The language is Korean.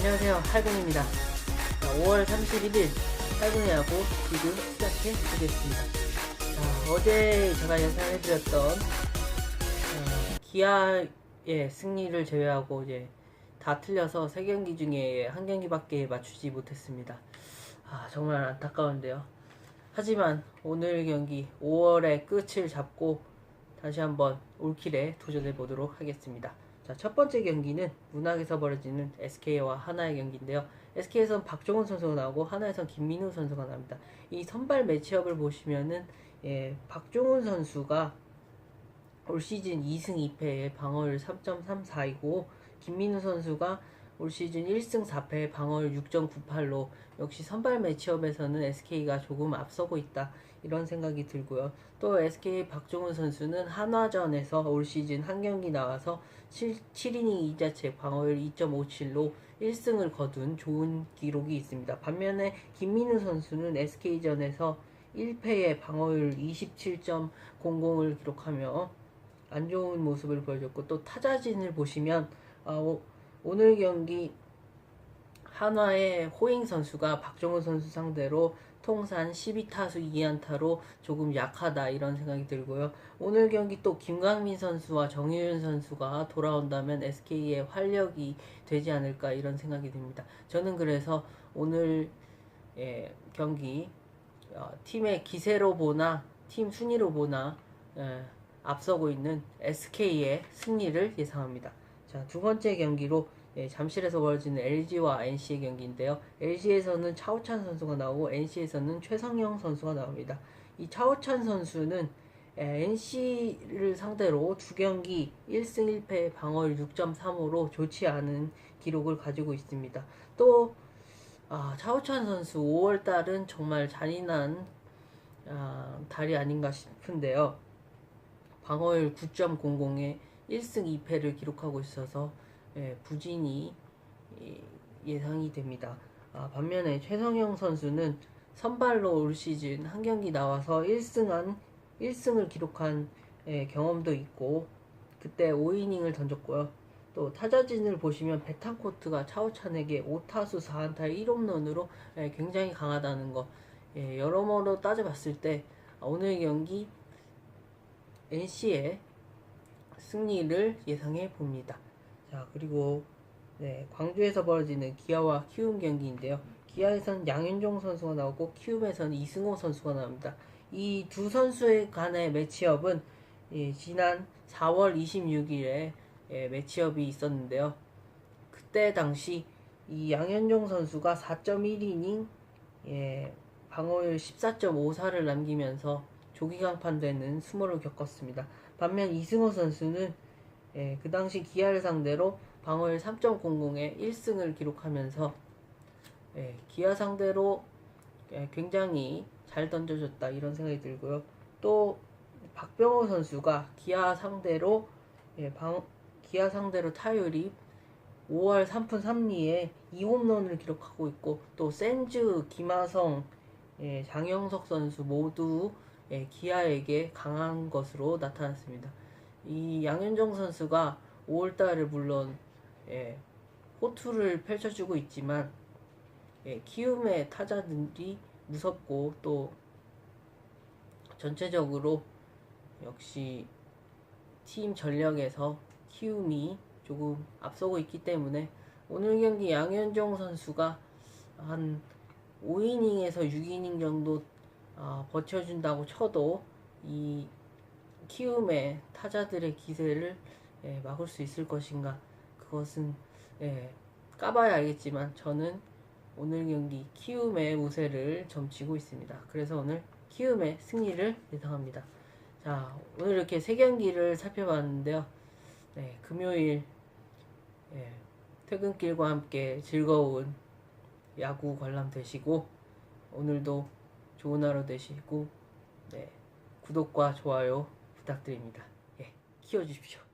안녕하세요. 할군입니다. 5월 31일 할군 야구 지금 시작해 보겠습니다. 자, 어제 제가 예상해 드렸던 어, 기아의 승리를 제외하고 이제 다 틀려서 3경기 중에 한 경기밖에 맞추지 못했습니다. 아, 정말 안타까운데요. 하지만 오늘 경기 5월의 끝을 잡고 다시 한번 올킬에 도전해 보도록 하겠습니다. 자, 첫 번째 경기는 문학에서 벌어지는 SK와 하나의 경기인데요. SK에선 박종훈 선수가 나오고 하나에선 김민우 선수가 나옵니다. 이 선발 매치업을 보시면은 예, 박종훈 선수가 올 시즌 2승 2패에 방어율 3.34이고 김민우 선수가 올 시즌 1승 4패 방어율 6.98로 역시 선발 매치업에서는 SK가 조금 앞서고 있다 이런 생각이 들고요. 또 SK 박종훈 선수는 한화전에서 올 시즌 한 경기 나와서 7, 7이닝 2자책 방어율 2.57로 1승을 거둔 좋은 기록이 있습니다. 반면에 김민우 선수는 SK전에서 1패의 방어율 27.00을 기록하며 안 좋은 모습을 보여줬고 또 타자진을 보시면 아, 오, 오늘 경기 한화의 호잉 선수가 박정훈 선수 상대로 통산 12타수 2안타로 조금 약하다 이런 생각이 들고요. 오늘 경기 또 김광민 선수와 정유윤 선수가 돌아온다면 SK의 활력이 되지 않을까 이런 생각이 듭니다. 저는 그래서 오늘 예, 경기 어, 팀의 기세로 보나 팀 순위로 보나 예, 앞서고 있는 SK의 승리를 예상합니다. 자, 두 번째 경기로 예, 잠실에서 벌어지는 LG와 NC의 경기인데요. LG에서는 차우찬 선수가 나오고 NC에서는 최성영 선수가 나옵니다. 이 차우찬 선수는 예, NC를 상대로 두 경기 1승 1패 방어율 6.35로 좋지 않은 기록을 가지고 있습니다. 또 아, 차우찬 선수 5월 달은 정말 잔인한 아, 달이 아닌가 싶은데요. 방어율 9.00에 1승 2패를 기록하고 있어서 예, 부진이 예, 예상이 됩니다. 아, 반면에 최성영 선수는 선발로 올 시즌 한 경기 나와서 1승한 1승을 기록한 예, 경험도 있고 그때 5이닝을 던졌고요. 또 타자진을 보시면 베탄코트가 차우찬에게 5타수 4안타 1홈런으로 예, 굉장히 강하다는 거 예, 여러모로 따져봤을 때 오늘 경기 NC의 승리를 예상해 봅니다. 자, 그리고 네, 광주에서 벌어지는 기아와 키움 경기인데요. 기아에서는 양윤종 선수가 나오고 키움에서는 이승호 선수가 나옵니다. 이 두 선수의 간의 매치업은 예, 지난 4월 26일에 예, 매치업이 있었는데요. 그때 당시 이 양현종 선수가 4.1이닝 예, 방어율 14.54를 남기면서 조기강판되는 수모를 겪었습니다. 반면 이승호 선수는 예, 그 당시 기아를 상대로 방어율 3.00에 1승을 기록하면서 예, 기아 상대로 예, 굉장히 잘 던져줬다 이런 생각이 들고요. 또 박병호 선수가 기아 상대로 예, 방, 기아 상대로 타율이 5월 3푼 3리에 2홈런을 기록하고 있고 또 센즈, 김하성, 예, 장영석 선수 모두 예, 기아에게 강한 것으로 나타났습니다. 이 양현종 선수가 5월달에 물론 예, 호투를 펼쳐주고 있지만 예, 키움의 타자들이 무섭고 또 전체적으로 역시 팀 전력에서 키움이 조금 앞서고 있기 때문에 오늘 경기 양현종 선수가 한 5이닝에서 6이닝 정도 아, 버텨준다고 쳐도 이 키움의 타자들의 기세를 예, 막을 수 있을 것인가 그것은 예, 까봐야 알겠지만 저는 오늘 경기 키움의 우세를 점치고 있습니다. 그래서 오늘 키움의 승리를 예상합니다. 자 오늘 이렇게 세 경기를 살펴봤는데요. 네, 금요일 예, 퇴근길과 함께 즐거운 야구 관람 되시고 오늘도 좋은 하루 되시고 네, 구독과 좋아요 부탁드립니다. 예, 키워주십시오.